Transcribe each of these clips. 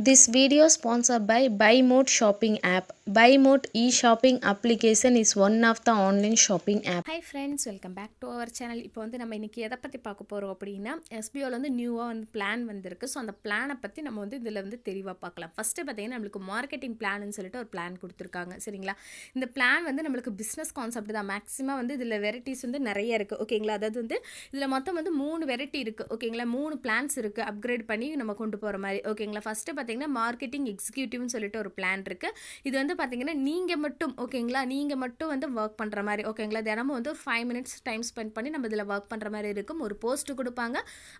This video sponsored by BuyMode shopping app. BuyMode e shopping application is one of the online shopping app hi friends welcome back to our channel இப்போ வந்து நம்ம இன்றைக்கி எதை பற்றி பார்க்க போகிறோம் அப்படின்னா எஸ்பிஓவில் வந்து நியூவாக வந்து பிளான் வந்திருக்கு. ஸோ அந்த பிளானை பற்றி நம்ம வந்து இதில் வந்து தெளிவாக பார்க்கலாம். ஃபஸ்ட்டு பார்த்தீங்கன்னா நம்மளுக்கு மார்க்கெட்டிங் பிளான்னு சொல்லிட்டு ஒரு பிளான் கொடுத்துருக்காங்க. சரிங்களா? இந்த பிளான் வந்து நம்மளுக்கு பிஸ்னஸ் கான்செப்ட் தான். மேக்ஸிமம் வந்து இதில் வெரைட்டிஸ் வந்து நிறைய இருக்குது ஓகேங்களா அதாவது வந்து இதில் மொத்தம் வந்து மூணு வெரைட்டி இருக்குது ஓகேங்களா மூணு பிளான்ஸ் இருக்குது அப்கிரேட் பண்ணி நம்ம கொண்டு போகிற மாதிரி. ஓகேங்களா ஃபஸ்ட்டு பார்த்தீங்கன்னா மார்க்கெட்டிங் எக்ஸிக்யூட்டிவ்னு சொல்லிட்டு ஒரு பிளான் இருக்குது இது வந்து பார்த்தீங்கன்னா நீங்கள் மட்டும் ஓகேங்களா? நீங்கள் மட்டும் வந்து ஒர்க் பண்ணுற மாதிரி ஓகேங்களா? தினமும் வந்து ஒரு ஃபைவ் மினிட்ஸ் டைம் ஸ்பெண்ட் பண்ணி நம்ம இதில் ஒர்க் பண்ணுற மாதிரி இருக்கும். ஒரு போஸ்ட் கொடுப்பாங்க.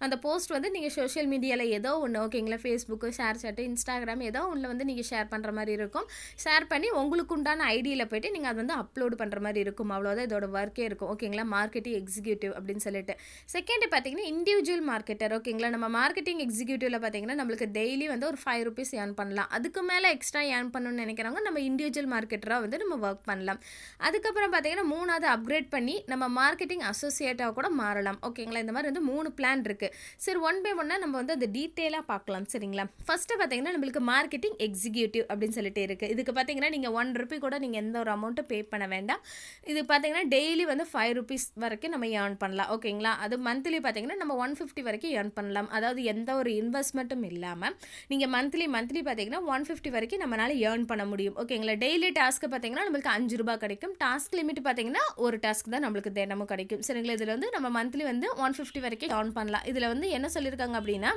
அந்த போஸ்ட் வந்து நீங்கள் சோஷியல் மீடியாவில் ஏதோ ஒன்று ஓகேங்களா? ஃபேஸ்புக்கு ஷேர் சாட்டு இன்ஸ்டாகிராம் ஏதோ ஒன்று வந்து நீங்கள் ஷேர் பண்ணுற மாதிரி இருக்கும். ஷேர் பண்ணி உங்களுக்கு உண்டான ஐடியில் போயிட்டு நீங்கள் அதை வந்து அப்லோடு பண்ணுற மாதிரி இருக்கும். அவ்வளோதான் இதோட ஒர்க்கே இருக்கும். ஓகேங்களா? மார்க்கெட்டிங் எக்ஸிக்யூட்டிவ் அப்படின்னு சொல்லிட்டு. செகண்ட் பார்த்தீங்கன்னா இண்டிவிஜுவல் மார்க்கெட்டர் ஓகேங்களா? நம்ம மார்க்கெட்டிங் எக்ஸிக்யூட்டிவ்ல பார்த்தீங்கன்னா நம்மளுக்கு டெய்லி வந்து ஒரு ஃபைவ் ருபீஸ் ஏர்ன் பண்ணலாம். அதுக்கு மேலே எக்ஸ்ட்ரா ஏர்ன் பண்ணணும்னு நினைக்கிறவங்க நம்ம இண்டிவிஜுவல் மார்க்கெட்டராக வந்து நம்ம ஒர்க் பண்ணலாம். அதுக்கப்புறம் பார்த்தீங்கன்னா மூணாவது அப்கிரேட் பண்ணி நம்ம மார்க்கெட்டிங் அசோசியேட்டாக கூட மாறலாம். ஓகேங்களா இந்த மாதிரி வந்து மூணு பிளான் இருக்குது சரி ஒன் பை ஒன்னாக நம்ம வந்து அது டீட்டெயிலாக பார்க்கலாம் சரிங்களா? ஃபஸ்ட்டு பார்த்தீங்கன்னா நம்மளுக்கு மார்க்கெட்டிங் எக்ஸிக்யூட்டிவ் அப்படின்னு சொல்லிட்டு இருக்குது இதுக்கு பார்த்தீங்கன்னா நீங்கள் ஒன் ருபி கூட நீங்கள் எந்த ஒரு அமௌண்ட்டும் பே பண்ண வேண்டாம். இது பார்த்தீங்கன்னா டெய்லி வந்து ஃபைவ் ருபீஸ் வரைக்கும் நம்ம ஏர்ன் பண்ணலாம். ஓகேங்களா அது மந்த்லி பார்த்தீங்கன்னா நம்ம ஒன் ஃபிஃப்டி வரைக்கும் ஏர்ன் பண்ணலாம். அதாவது எந்த ஒரு இன்வெஸ்ட்மெண்ட்டும் இல்லாமல் நீங்கள் மந்த்லி மந்த்லி பார்த்தீங்கன்னா ஒன் ஃபிஃப்டி வரைக்கும் நம்மளால ஏர்ன் பண்ண முடியும். ஓகேங்களா டெய்லி டாஸ்க்கு பார்த்தீங்கன்னா நம்மளுக்கு அஞ்சு ரூபாய் கிடைக்கும். டாஸ்க் லிமிட் பார்த்தீங்கன்னா ஒரு டாஸ்க் தான் நம்மளுக்கு தினமும் கிடைக்கும். சரிங்களா? இதில் வந்து நம்ம மந்த்லி வந்து ஒன் ஃபிஃப்டி வரைக்கும் ஆன் பண்ணலாம். இதில் வந்து என்ன சொல்லியிருக்காங்க அப்படின்னா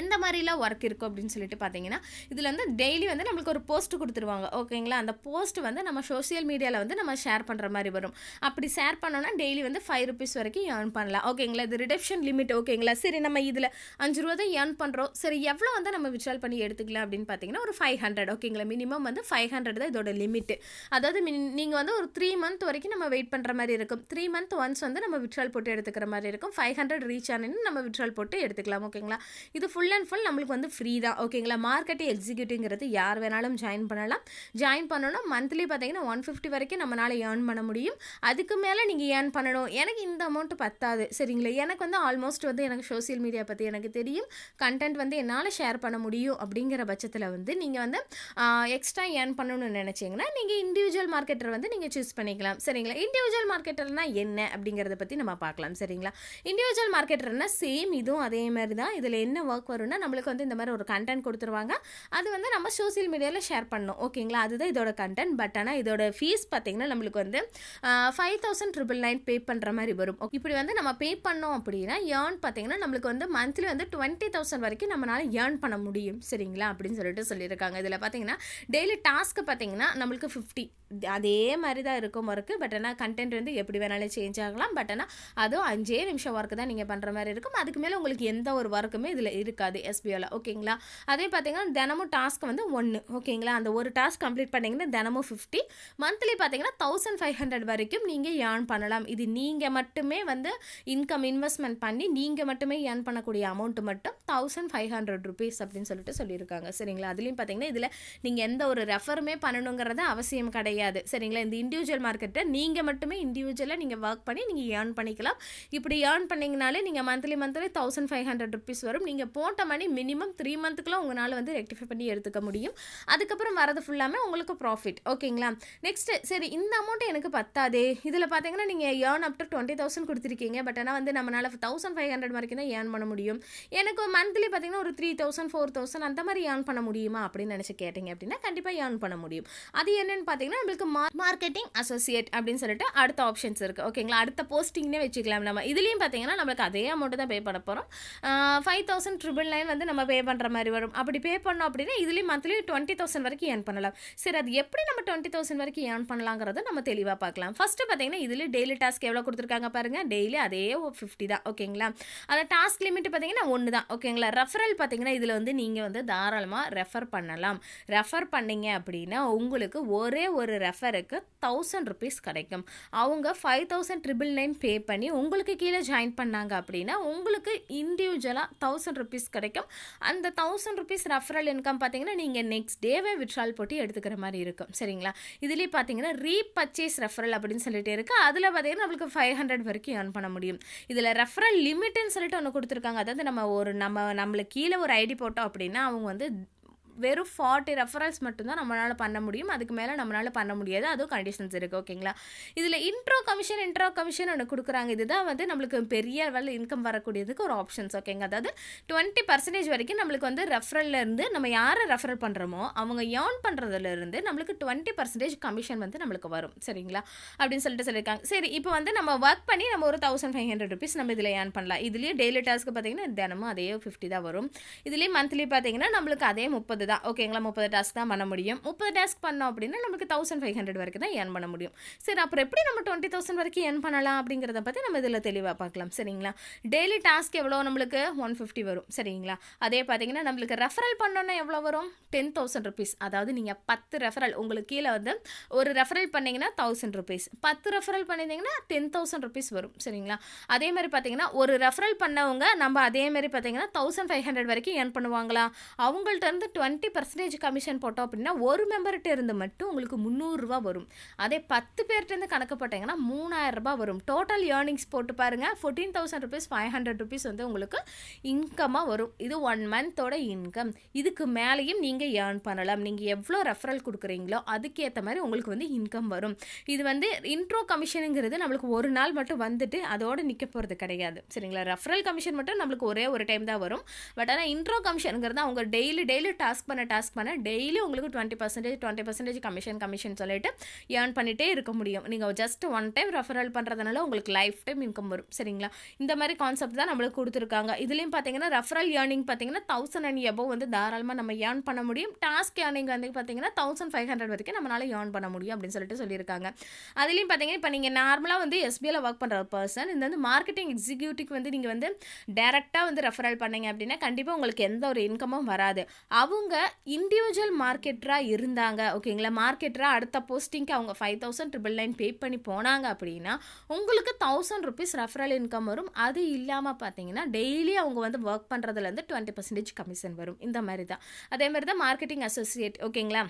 எந்த மாதிரிலாம் ஒர்க் இருக்கும் அப்படின்னு சொல்லிட்டு பார்த்தீங்கன்னா இதில் வந்து டெய்லி வந்து நம்மளுக்கு ஒரு போஸ்ட் கொடுத்துருவாங்க. ஓகேங்களா அந்த போஸ்ட் வந்து நம்ம சோஷியல் மீடியாவில் வந்து நம்ம ஷேர் பண்ணுற மாதிரி வரும். அப்படி ஷேர் பண்ணோன்னா டெய்லி வந்து ஃபைவ் ருபீஸ் வரைக்கும் ஏர்ன் பண்ணலாம். ஓகேங்களா இது ரிடப்ஷன் லிமிட் ஓகேங்களா சரி நம்ம இதில் அஞ்சு ரூபா தான் ஏர்ன் பண்ணுறோம் சரி எவ்வளோ வந்து நம்ம விட்ரால் பண்ணி எடுத்துக்கலாம் அப்படின்னு பார்த்தீங்கன்னா ஒரு ஃபைவ் ஹண்ட்ரட் ஓகேங்களா மினிமம் வந்து ஃபைவ் ஹண்ட்ரட் தான் இதோட லிமிட் அதாவது நீங்கள் வந்து ஒரு த்ரீ மந்த் வரைக்கும் நம்ம வெயிட் பண்ணுற மாதிரி இருக்கும். த்ரீ மந்த் ஒன்ஸ் வந்து நம்ம விட்ரால் போட்டு எடுத்துக்கிற மாதிரி இருக்கும். ஃபைவ் ஹண்ட்ரட் ரீச் ஆனால் நம்ம விட்ரால் போட்டு எடுத்துக்கலாம் ஓகேங்களா இது ஃபுல் ஃபுல் அண்ட் ஃபுல் நம்மளுக்கு வந்து ஃப்ரீ தான். ஓகேங்களா மார்க்கெட்டிங் எக்ஸிக்யூட்டிவ்ங்கிறது யார் வேணாலும் ஜாயின் பண்ணலாம். ஜாயின் பண்ணணும்னா மந்த்லி பார்த்தீங்கன்னா ஒன் ஃபிஃப்டி வரைக்கும் நம்மளால் ஏர்ன் பண்ண முடியும். அதுக்கு மேலே நீங்கள் ஏர்ன் பண்ணணும். எனக்கு இந்த அமௌண்ட் பத்தாது. சரிங்களா? எனக்கு வந்து ஆல்மோஸ்ட் வந்து எனக்கு சோசியல் மீடியா பற்றி எனக்கு தெரியும். கண்டென்ட் வந்து என்னால் ஷேர் பண்ண முடியும் அப்படிங்கிற பட்சத்தில் வந்து நீங்கள் வந்து எக்ஸ்ட்ரா ஏர்ன் பண்ணணும்னு நினச்சிங்கன்னா நீங்கள் இண்டிவிஜுவல் மார்க்கெட்டர் வந்து நீங்கள் சூஸ் பண்ணிக்கலாம். சரிங்களா? இண்டிவிஜுவல் மார்க்கெட்டர்னா என்ன அப்படிங்கிறத பற்றி நம்ம பார்க்கலாம். சரிங்களா? இண்டிவிஜுவல் மார்க்கெட்டர்னா சேம் இதுவும் அதே மாதிரி தான். இதில் என்ன ஒர்க் வரும்னா நம்மளுக்கு வந்து இந்த மாதிரி ஒரு கண்டென்ட் கொடுத்துருவாங்க. அது வந்து நம்ம சோசியல் மீடியாவில் ஷேர் பண்ணணும். ஓகேங்களா அதுதான் இதோட கண்டென்ட் பட் ஆனால் இதோட ஃபீஸ் பார்த்தீங்கன்னா நம்மளுக்கு வந்து five thousand triple nine pay பண்ணுற மாதிரி வரும். இப்படி வந்து நம்ம பே பண்ணோம் அப்படின்னா ஏர்ன் பார்த்தீங்கன்னா நம்மளுக்கு வந்து மந்த்லி வந்து டுவெண்ட்டி தௌசண்ட் வரைக்கும் நம்மளால் ஏர்ன் பண்ண முடியும். சரிங்களா? அப்படின்னு சொல்லிட்டு சொல்லியிருக்காங்க. இதில் பார்த்தீங்கன்னா டெய்லி டாஸ்க்கு பார்த்தீங்கன்னா நம்மளுக்கு ஃபிஃப்டி அதே மாதிரி தான் இருக்கும் ஒர்க்கு பட் ஆனால் கண்டென்ட் வந்து எப்படி வேணாலும் சேஞ்ச் ஆகலாம். பட் ஆனால் அதுவும் அஞ்சே நிமிஷம் ஒர்க்கு தான் நீங்கள் பண்ணுற மாதிரி இருக்கும். அதுக்கு மேலே உங்களுக்கு எந்த ஒரு ஒர்க்குமே இதில் இருக்காது. எஸ்பிஓவில் ஓகேங்களா? அதே பார்த்தீங்கன்னா தினமும் டாஸ்க் வந்து ஒன்று ஓகேங்களா? அந்த ஒரு டாஸ்க் கம்ப்ளீட் பண்ணிங்கன்னா தினமும் ஃபிஃப்டி மந்த்லி பார்த்தீங்கன்னா தௌசண்ட் ஃபைவ் ஹண்ட்ரட் வரைக்கும் நீங்கள் ஏர்ன் பண்ணலாம். இது நீங்கள் மட்டுமே வந்து இன்கம் இன்வெஸ்ட்மெண்ட் பண்ணி நீங்கள் மட்டுமே ஏர்ன் பண்ணக்கூடிய அமௌண்ட்டு மட்டும் தௌசண்ட் ஃபைவ் ஹண்ட்ரட் ருபீஸ் அப்படின்னு சொல்லிட்டு சொல்லியிருக்காங்க. சரிங்களா? அதுலேயும் பார்த்தீங்கன்னா இதில் நீங்கள் எந்த ஒரு ரெஃபருமே பண்ணணுங்கிறது அவசியம் கிடையாது. சரிங்களா? இந்த இண்டிவிஜுவல் மார்க்கெட்டை நீங்கள் மட்டுமே இண்டிவிஜுவலாக நீங்கள் ஒர்க் பண்ணி நீங்கள் ஏர்ன் பண்ணிக்கலாம். இப்படி ஏர்ன் பண்ணிங்கனாலே நீங்கள் monthly monthly thousand five hundred rupees வரும். நீங்கள் போட்ட மணி மினிமம் த்ரீ மந்த்துக்குள்ளே உங்களால் வந்து ரெக்டிஃபை பண்ணி எடுத்துக்க முடியும். அதுக்கப்புறம் வரது ஃபுல்லாமே உங்களுக்கு ப்ராஃபிட் ஓகேங்களா? நெக்ஸ்ட்டு சரி இந்த அமௌண்ட் எனக்கு பத்தாதே. இதில் பார்த்தீங்கன்னா நீங்கள் earn up to twenty thousand கொடுத்துருக்கீங்க. பட் ஆனால் வந்து நம்மளால் தௌசண்ட் ஃபைவ் ஹண்ட்ரட் வரைக்கும் தான் ஏர்ன் பண்ண முடியும். எனக்கு மந்த்லி பார்த்தீங்கன்னா ஒரு த்ரீ தௌசண்ட் ஃபோர் தௌசண்ட் அந்த மாதிரி ஏர்ன் பண்ண முடியுமா அப்படின்னு நினச்சி கேட்டிங்க அப்படின்னா கண்டிப்பாக ஏர்ன் பண்ண முடியும். அது என்னென்னு பார்த்தீங்கன்னா நம்மளுக்கு மார்க்கெட்டிங் அசோசியேட் அப்படின்னு சொல்லிட்டு அடுத்த ஆப்ஷன்ஸ் இருக்குது ஓகேங்களா? அடுத்த போஸ்டிங்னே வச்சுக்கலாம் நம்ம. இதுலேயும் பார்த்தீங்கன்னா நம்மளுக்கு அதே அமௌண்ட்டு தான் பே பண்ண போகிறோம் ஃபைவ் தௌசண்ட் ட்ரிபிள் நைன் வந்து நம்ம பே பண்ணுற மாதிரி வரும். அப்படி பே பண்ணோம் அப்படின்னா இதுலேயும் மந்த்லி டுவெண்ட்டி தௌசண்ட் வரைக்கும் ஏர்ன் பண்ணலாம். சரி அது எப்படி நம்ம டுவெண்ட்டி தௌசண்ட் வரைக்கும் ஏர்ன் பண்ணலாங்கிறத நம்ம தெளிவாக பார்க்கலாம். ஃபஸ்ட்டு பார்த்தீங்கன்னா இதில் டெய்லி டாஸ்க் எவ்வளோ கொடுத்துருக்காங்க பாருங்கள் டெய்லி அதே ஃபிஃப்டி தான் ஓகேங்களா அந்த டாஸ்க் லிமிட் பார்த்தீங்கன்னா ஒன்று தான் ஓகேங்களா ரெஃபரல் பார்த்தீங்கன்னா இதில் வந்து நீங்கள் வந்து தாராளமாக ரெஃபர் பண்ணலாம். ரெஃபர் பண்ணீங்க அப்படின்னா உங்களுக்கு ஒரே ஒரு ரெஃபருக்கு தௌசண்ட் ருபீஸ் கிடைக்கும். அவங்க five thousand triple nine pay பண்ணி உங்களுக்கு கீழே ஜாயின் பண்ணாங்க அப்படின்னா உங்களுக்கு இண்டிவிஜுவலாக தௌசண்ட் ருபீஸ் கிடைக்கும். அந்த தௌசண்ட் ருபீஸ் ரெஃபரல் இன்கம் பார்த்தீங்கன்னா நீங்கள் நெக்ஸ்ட் டேவே விட்ரால் போட்டு எடுத்துக்கிற மாதிரி இருக்கும். சரிங்களா? இதுலேயே பார்த்தீங்கன்னா ரீபர்ச்சேஸ் ரெஃபரல் அப்படின்னு சொல்லிட்டு இருக்குது அதில் பார்த்தீங்கன்னா நம்மளுக்கு ஃபைவ் ஹண்ட்ரட் வரைக்கும் ஏர்ன் பண்ண முடியும். இதில் ரெஃபரல் லிமிட்னு சொல்லிட்டு ஒன்று கொடுத்துருக்காங்க. அதாவது நம்ம ஒரு நம்ம நம்மளுக்கு கீழே ஒரு ஐடி போட்டோம் அப்படின்னா அவங்க வந்து வெறும் ஃபார்ட்டி ரெஃபரல்ஸ் மட்டும்தான் நம்மளால் பண்ண முடியும். அதுக்கு மேலே நம்மளால் பண்ண முடியாது. அதுவும் கண்டிஷன்ஸ் இருக்குது ஓகேங்களா இதில் இன்ட்ரோ கமிஷன் இன்ட்ரோ கமிஷன் ஒன்று கொடுக்குறாங்க. இதுதான் வந்து நம்மளுக்கு பெரிய லெவலில் இன்கம் வரக்கூடியதுக்கு ஒரு ஆப்ஷன்ஸ் ஓகேங்க அதாவது டுவெண்ட்டி பர்சன்டேஜ் வரைக்கும் நம்மளுக்கு வந்து ரெஃபரல்லேருந்து நம்ம யாரை ரெஃபர் பண்ணுறோமோ அவங்க ஏர்ன் பண்ணுறதுல இருந்து நம்மளுக்கு டுவெண்ட்டி பர்சன்டேஜ் கமிஷன் வந்து நம்மளுக்கு வரும். சரிங்களா? அப்படின்னு சொல்லிட்டு சொல்லியிருக்காங்க. சரி இப்போ வந்து நம்ம ஒர்க் பண்ணி நம்ம ஒரு தௌசண்ட் ஃபைவ் ஹண்ட்ரட் ருபீஸ் நம்ம இதில் ஏர்ன் பண்ணலாம். இதுலேயே டெய்லி டாஸ்க்கு பார்த்தீங்கன்னா தினமும் அதே ஃபிஃப்டி தான் வரும். இதுலேயே மந்த்லி பார்த்தீங்கன்னா நம்மளுக்கு அதே முப்பது தான் ஓகேங்களா முப்பது டாஸ்க் தான் பண்ண முடியும். முப்பது டாஸ்க் பண்ணோம் அப்படின்னா நமக்கு தௌசண்ட் ஃபைவ் ஹண்ட்ரட் வரைக்கும் தான் ஏர்ன் பண்ண முடியும். சரி அப்புறம் எப்படி நம்ம டுவெண்ட்டி தௌசண்ட் வரைக்கும் ஏர்ன் பண்ணலாம் அப்படிங்கிறத பற்றி நம்ம இதில் தெளிவாக பார்க்கலாம். சரிங்களா? டெய்லி டாஸ்க் எவ்வளோ நம்மளுக்கு? ஒன் ஃபிஃப்டி வரும். சரிங்களா? அதே பார்த்தீங்கன்னா நம்மளுக்கு ரெஃபரல் பண்ணோன்னா எவ்வளோ வரும்? டென் தௌசண்ட் ருபீஸ் அதாவது நீங்கள் பத்து ரெஃபரல் உங்களுக்கு கீழே வந்து ஒரு ரெஃபரல் பண்ணீங்கன்னா தௌசண்ட் ருபீஸ் பத்து ரெஃபரல் பண்ணியிருந்தீங்கன்னா டென் தௌசண்ட் ருபீஸ் வரும். சரிங்களா? அதே மாதிரி பார்த்தீங்கன்னா ஒரு ரெஃபரல் பண்ணவங்க நம்ம அதே மாதிரி பார்த்தீங்கன்னா தௌசண்ட் ஃபைவ் ஹண்ட்ரட் வரைக்கும் ஏர்ன் பண்ணுவாங்களா? அவங்கள்ட்ட இருந்து டுவெண்ட்டி டுவெண்ட்டி பர்சன்டேஜ் கமிஷன் போட்டோம் அப்படின்னா ஒரு மெம்பர்கிட்ட இருந்து மட்டும் உங்களுக்கு முந்நூறுரூவா வரும். அதே பத்து பேர்கிட்ட இருந்து கணக்கு போட்டிங்கன்னா மூணாயிரரூபா வரும். டோட்டல் ஏர்னிங்ஸ் போட்டு பாருங்க. Fourteen thousand rupees five hundred rupees வந்து உங்களுக்கு இன்கமாக வரும். இது ஒன் மந்தோட இன்கம் இதுக்கு மேலேயும் நீங்கள் ஏர்ன் பண்ணலாம். நீங்கள் எவ்வளோ ரெஃபரல் கொடுக்குறீங்களோ அதுக்கேற்ற மாதிரி உங்களுக்கு வந்து இன்கம் வரும். இது வந்து இன்ட்ரோ கமிஷனுங்கிறது நம்மளுக்கு ஒரு நாள் மட்டும் வந்துட்டு அதோடு நிற்க போகிறது கிடையாது. சரிங்களா? ரெஃபரல் கமிஷன் மட்டும் நம்மளுக்கு ஒரே ஒரு டைம் தான் வரும். பட் ஆனால் இன்ட்ரோ கமிஷனுங்கிறது அவங்க டெய்லி டெய்லி டாஸ்க் பண்ண டாஸ்க் பண்ண டெய்லி உங்களுக்கு twenty percentage twenty percentage commission commission சொல்லிட்டு ஏர்ன் பண்ணிகிட்டே இருக்க முடியும். நீங்கள் ஜஸ்ட் ஒன் டைம் ரெஃபரல் பண்ணுறதுனால உங்களுக்கு லைஃப் டைம் இன்கம் வரும். சரிங்களா? இந்த மாதிரி கான்செப்ட் தான் நம்மளுக்கு கொடுத்துருக்காங்க. இதுலேயும் பார்த்தீங்கன்னா ரெஃபரல் ஏர்னிங் பார்த்தீங்கன்னா தௌசண்ட் அண்ட் எபோவ் வந்து தாராளமாக நம்ம ஏர்ன் பண்ண முடியும். டாஸ்க் ஏர்னிங் வந்து பார்த்தீங்கன்னா தௌசண்ட் ஃபைவ் ஹண்ட்ரட் வரைக்கும் நம்மளால ஏர்ன் பண்ண முடியும் அப்படின்னு சொல்லிட்டு சொல்லியிருக்காங்க. அதுலேயும் பார்த்தீங்கன்னா இப்போ நீங்கள் நார்மலாக வந்து எஸ்பிஐயில் ஒர்க் பண்ணுற பர்சன் இந்த வந்து மார்க்கெட்டிங் எக்ஸிக்யூட்டிவ் வந்து நீங்கள் வந்து டேரெக்டாக வந்து ரெஃபரல் பண்ணீங்க அப்படின்னா கண்டிப்பாக உங்களுக்கு எந்த ஒரு இன்கமும் வராது. அவங்க இண்டிவிஜுவல் மார்க்கெட்டராக இருந்தாங்க. ஓகேங்களா மார்க்கெட்டராக அடுத்த போஸ்டிங்க்கு அவங்க five thousand triple nine pay பண்ணி போனாங்க அப்படின்னா உங்களுக்கு தௌசண்ட் ருபீஸ் ரெஃபரல் இன்கம் வரும். அது இல்லாமல் பார்த்தீங்கன்னா டெய்லி அவங்க வந்து ஒர்க் பண்ணுறதுலேருந்து டுவெண்ட்டி பர்சன்டேஜ் கமிஷன் வரும். இந்த மாதிரி தான் அதே மாதிரி தான் மார்க்கெட்டிங் அசோசியேட் ஓகேங்களா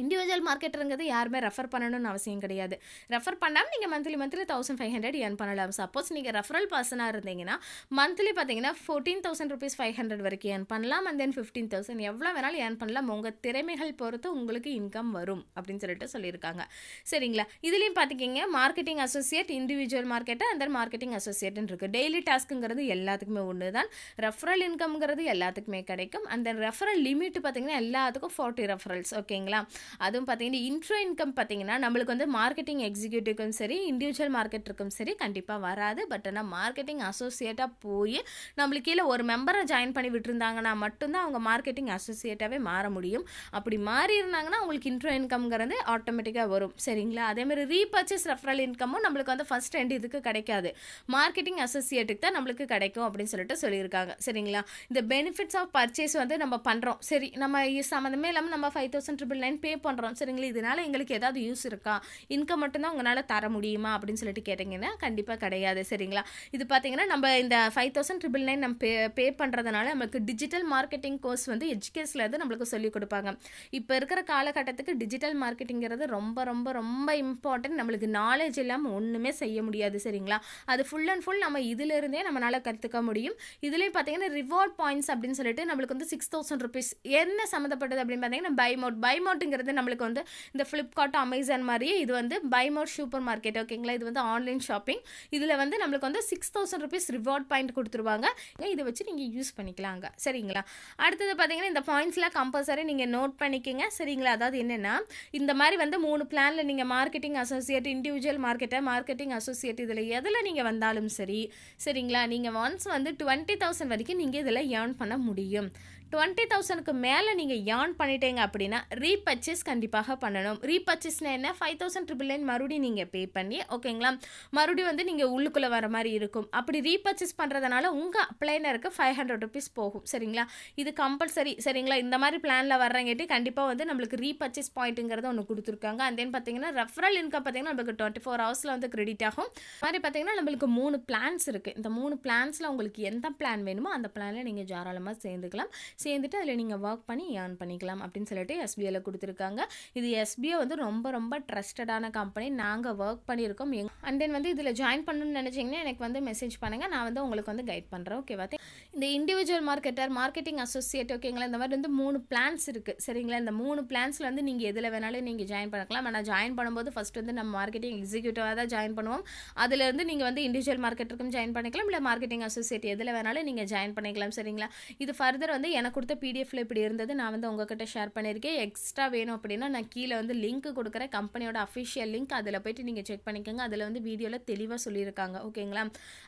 இண்டிவிஜுவல் மார்க்கெட்டுங்கிறது யாருமே ரெஃபர் பண்ணணும்னு அவசியம் கிடையாது. ரெஃபர் பண்ணாமல் நீங்கள் monthly monthly thousand five hundred earn பண்ணலாம். சப்போஸ் நீங்கள் ரெஃபரல் பர்சனாக இருந்தீங்கன்னா மந்த்லி பார்த்தீங்கன்னா fourteen thousand rupees five hundred வரைக்கும் ஏர்ன் பண்ணலாம். அண்ட் தென் ஃபிஃப்டீன் தௌசண்ட் எவ்வளோ வேணாலும் ஏர்ன் பண்ணலாம். உங்கள் திறமைகள் பொறுத்து உங்களுக்கு இன்கம் வரும் அப்படின்னு சொல்லிட்டு சொல்லியிருக்காங்க. சரிங்களா? இதுலேயும் பார்த்துக்கிங்க marketing associate individual market and then marketing அசோசியேட்னு இருக்குது டெய்லி டாஸ்க்குங்கிறது எல்லாத்துக்குமே ஒன்று தான் ரெஃபரல் இன்கம்ங்கிறது எல்லாத்துக்குமே கிடைக்கும். அண்ட் தென் ரெஃபரல் லிமிட் பார்த்தீங்கன்னா எல்லாத்துக்கும் ஃபார்ட்டி ரெஃபரல்ஸ் ஓகேங்களா அதுவும் பார்த்தீங்கன்னா இன்ட்ரோ இன்கம் பார்த்தீங்கன்னா நம்மளுக்கு வந்து மார்க்கெட்டிங் எக்ஸிக்யூட்டிவ்க்கும் சரி இண்டிவிஜுவல் மார்க்கெட்டருக்கும் சரி கண்டிப்பாக வராது. பட் ஆனால் மார்க்கெட்டிங் அசோசியேட்டாக போய் நம்மளுக்கு கீழே ஒரு மெம்பரை ஜாயின் பண்ணி விட்டுருந்தாங்கன்னா மட்டும்தான் அவங்க மார்க்கெட்டிங் அசோசியேட்டாகவே மாற முடியும். அப்படி மாறி இருந்தாங்கன்னா உங்களுக்கு இன்ட்ரோ இன்கம்ங்கிறது ஆட்டோமேட்டிக்காக வரும். சரிங்களா? அதேமாதிரி ரீபர்ச்சேஸ் ரெஃபரல் இன்கமும் நம்மளுக்கு வந்து ஃபஸ்ட் ரெண்டு இதுக்கு கிடைக்காது. மார்க்கெட்டிங் அசோசியேட்டுக்கு தான் நம்மளுக்கு கிடைக்கும் அப்படின்னு சொல்லிட்டு சொல்லியிருக்காங்க. சரிங்களா? இந்த பெனிஃபிட்ஸ் ஆஃப் பர்ச்சேஸ் வந்து நம்ம பண்ணுறோம் சரி நம்ம சம்மந்தமே இல்லாமல் நம்ம five thousand triple nine pay பண்ணுறோம் சரிங்களா? இதனால எங்களுக்கு ஏதாவது யூஸ் இருக்கா? இன்கம் மட்டும்தான் உங்களால் தர முடியுமா? அப்படின்னு சொல்லிட்டு கேட்டிங்கன்னா கண்டிப்பாக கிடையாது. சரிங்களா? இது பார்த்தீங்கன்னா நம்ம இந்த ஃபைவ் தௌசண்ட் ட்ரிபிள் நைன் நம்ம பே பே பண்ணுறதுனால நம்மளுக்கு டிஜிட்டல் மார்க்கெட்டிங் கோர்ஸ் வந்து எஜுகேஷன்லேருந்து நம்மளுக்கு சொல்லிக் கொடுப்பாங்க. இப்போ இருக்கிற காலகட்டத்துக்கு டிஜிட்டல் மார்க்கெட்டிங்கிறது ரொம்ப ரொம்ப ரொம்ப இம்பார்ட்டன்ட் நம்மளுக்கு நாலேஜ் இல்லாமல் ஒன்றுமே செய்ய முடியாது. சரிங்களா? அது ஃபுல் அண்ட் ஃபுல் நம்ம இதிலிருந்தே நம்மளால் கற்றுக்க முடியும். இதுலேயும் பார்த்தீங்கன்னா ரிவார்ட் பாயிண்ட்ஸ் அப்படின்னு சொல்லிட்டு நம்மளுக்கு வந்து சிக்ஸ் தௌசண்ட் ருபீஸ் என்ன சம்மந்தப்பட்டது அப்படின்னு பார்த்தீங்கன்னா பை மோட் பை மோட்டுங்கிறது நம்மளுக்கு வந்து இந்த ஃப்ளிப்கார்ட் அமேசான் மாதிரியே இது வந்து பைமோர் சூப்பர் மார்க்கெட் ஓகேங்களா இது வந்து ஆன்லைன் ஷாப்பிங் இதில் வந்து நம்மளுக்கு வந்து six thousand rupees reward point கொடுத்துருவாங்க. இதை வச்சு நீங்கள் யூஸ் பண்ணிக்கலாங்க. சரிங்களா? அடுத்தது பார்த்தீங்கன்னா இந்த பாயிண்ட்ஸ்லாம் கம்பல்சரி நீங்கள் நோட் பண்ணிக்கோங்க. சரிங்களா? அதாவது என்னென்னா இந்த மாதிரி வந்து மூணு பிளானில் நீங்கள் மார்க்கெட்டிங் அசோசியேட் இண்டிவிஜுவல் மார்க்கெட்டை மார்க்கெட்டிங் அசோசியேட் இதில் எதில் நீங்கள் வந்தாலும் சரி சரிங்களா? நீங்கள் ஒன்ஸ் வந்து டுவெண்ட்டி தௌசண்ட் வரைக்கும் நீங்கள் இதில் ஏர்ன் பண்ண முடியும். டுவெண்ட்டி தௌசண்ட்க்கு மேலே நீங்கள் ஏர்ன் பண்ணிட்டீங்க அப்படின்னா ரீபர்ச்சேஸ் கண்டிப்பாக பண்ணணும். ரீபர்ச்சேஸ்னால் என்ன? ஃபைவ் தௌசண்ட் ட்ரிபிள் நைன் மறுபடியும் நீங்கள் பே பண்ணி ஓகேங்களா மறுபடியும் வந்து நீங்கள் உள்ளுக்குள்ளே வர மாதிரி இருக்கும். அப்படி ரீபர்ச்சேஸ் பண்ணுறதுனால உங்கள் பிளேனருக்கு ஃபைவ் ஹண்ட்ரட் ருபீஸ் போகும். சரிங்களா? இது கம்பல்சரி சரிங்களா? இந்த மாதிரி பிளானில் வர்றங்காட்டி கண்டிப்பாக வந்து நம்மளுக்கு ரீபர்ச்சேஸ் பாயிண்ட்டுங்கிறத ஒன்று கொடுத்துருக்காங்க. அண்ட் தென் பார்த்தீங்கன்னா ரெஃபரல் இன்கம் பார்த்தீங்கன்னா நம்மளுக்கு டுவெண்ட்டி ஃபோர் ஹவர்ஸில் வந்து கிரெடிட் ஆகும். மாதிரி பார்த்தீங்கன்னா நம்மளுக்கு மூணு பிளான்ஸ் இருக்குது இந்த மூணு பிளான்ஸில் உங்களுக்கு எந்த பிளான் வேணுமோ அந்த பிளானில் நீங்கள் தாராளமாக சேர்ந்துக்கலாம். சேர்ந்துட்டு அதில் நீங்கள் ஒர்க் பண்ணி ஏர்ன் பண்ணிக்கலாம் அப்படின்னு சொல்லிட்டு எஸ்பிஐல கொடுத்துருக்காங்க. இது எஸ்பிஐ வந்து ரொம்ப ரொம்ப ட்ரஸ்டடான கம்பெனி நாங்கள் ஒர்க் பண்ணியிருக்கோம். எங் அண்ட் தென் வந்து இதில் ஜாயின் பண்ணணும்னு நினச்சிங்கன்னா எனக்கு வந்து மெசேஜ் பண்ணுங்கள் நான் வந்து உங்களுக்கு வந்து கைட் பண்ணுறேன் ஓகேவா இந்த இண்டிவிஜுவல் மார்க்கெட்டர் மார்க்கெட்டிங் அசோசியேட் ஓகேங்களா இந்த மாதிரி வந்து மூணு பிளான்ஸ் இருக்குது சரிங்களா? இந்த மூணு பிளான்ஸில் வந்து நீங்கள் எதில் வேணாலும் நீங்கள் ஜாயின் பண்ணிக்கலாம் ஆனால் ஜாயின் பண்ணும்போது ஃபஸ்ட் வந்து நம்ம மார்க்கெட்டிங் எக்ஸிக்யூட்டிவாக தான் ஜாயின் பண்ணுவோம். அதுலேருந்து நீங்கள் வந்து இண்டிவிஜுவல் மார்க்கெட்டருக்கும் ஜாயின் பண்ணிக்கலாம். இல்லை மார்க்கெட்டிங் அசோசியேட் எதில் வேணாலும் நீங்கள் ஜாயின் பண்ணிக்கலாம். சரிங்களா? இது ஃபர்தர் வந்து எனக்கு கொடுத்த பிடிஎஃப்ல இப்படி இருந்தது. நான் வந்து உங்ககிட்ட ஷேர் பண்ணியிருக்கேன். எக்ஸ்ட்ரா வேணும் அப்படின்னா நான் கீழே வந்து லிங்க் கொடுக்குறேன் கம்பெனியோட அஃபிஷியல் லிங்க் அதில் போயிட்டு நீங்கள் செக் பண்ணிக்கோங்க. அதில் வந்து வீடியோவில் தெளிவாக சொல்லியிருக்காங்க. ஓகேங்களா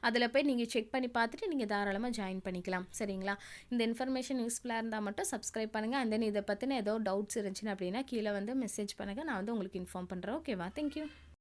அதில் போய் நீங்கள் செக் பண்ணி பார்த்துட்டு நீங்கள் தாராளமாக ஜாயின் பண்ணிக்கலாம். சரிங்களா? இந்த இன்ஃபர்மேஷன் யூஸ்ஃபுல்லாக இருந்தால் மட்டும் சப்ஸ்கிரைப் பண்ணுங்கள் அண்ட் தென் இதை பற்றின ஏதோ டவுட்ஸ் இருந்துச்சுன்னு அப்படின்னா கீழே வந்து மெசேஜ் பண்ணுங்கள் நான் வந்து உங்களுக்கு இன்ஃபார்ம் பண்ணுறேன் ஓகேவா தேங்க்யூ